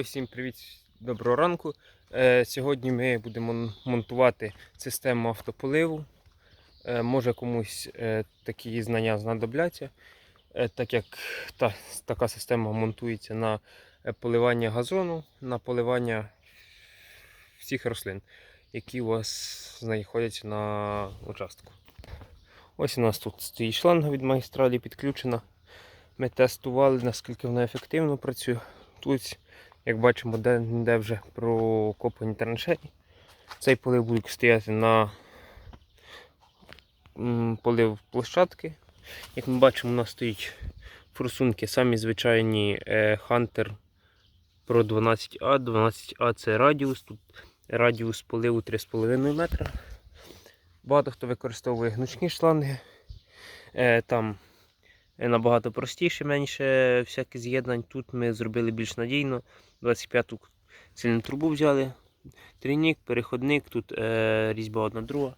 Вітаю всім привіт, доброго ранку. Е, Сьогодні ми будемо монтувати систему автополиву. Е, Може комусь е, такі знання знадобляться, так як та, така система монтується на поливання газону, на поливання всіх рослин, які у вас знаходяться на участку. Ось у нас тут стоїть шланга від магістралі підключена. Ми тестували, наскільки вона ефективно працює. Тут, як бачимо, де, де вже прокопані траншеї. Цей полив буде стояти на полив площадки. Як ми бачимо, у нас стоять форсунки, самі звичайні е, Hunter Pro 12А. 12А це радіус. Тут радіус поливу 3,5 метра. Багато хто використовує гнучні шланги. Е, там набагато простіше, менше всяких з'єднань. Тут ми зробили більш надійно. 25-ту сильну трубу взяли. Трійник, переходник, тут е, різьба одна друга.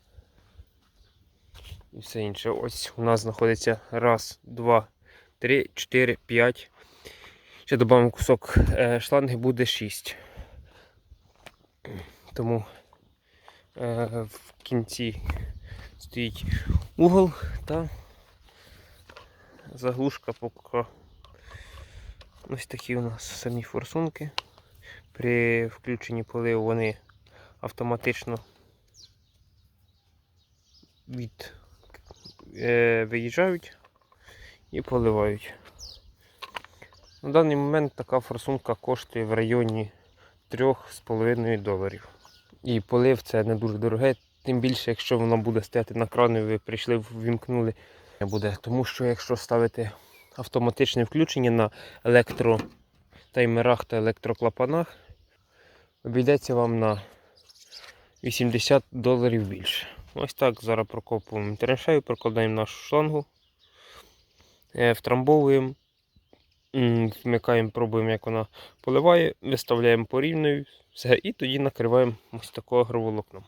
І все інше. Ось у нас знаходиться раз, два, три, чотири, п'ять. Ще додамо кусок е, шланги, буде 6. Тому е, в кінці стоїть угол та заглушка поки. Ось такі у нас самі форсунки. При включенні поливу вони автоматично від, е, виїжджають і поливають. На даний момент така форсунка коштує в районі 3,5 доларів. І полив це не дуже дороге, тим більше, якщо воно буде стояти на крані, ви прийшли, ввімкнули, буде. Тому що якщо ставити автоматичне включення на електротаймерах та електроклапанах, обійдеться вам на 80 доларів більше. Ось так зараз прокопуємо траншею, прокладаємо нашу шлангу, е, втрамбовуємо, вмикаємо, пробуємо, як вона поливає, виставляємо порівнюю, все, і тоді накриваємо ось такого агроволокном.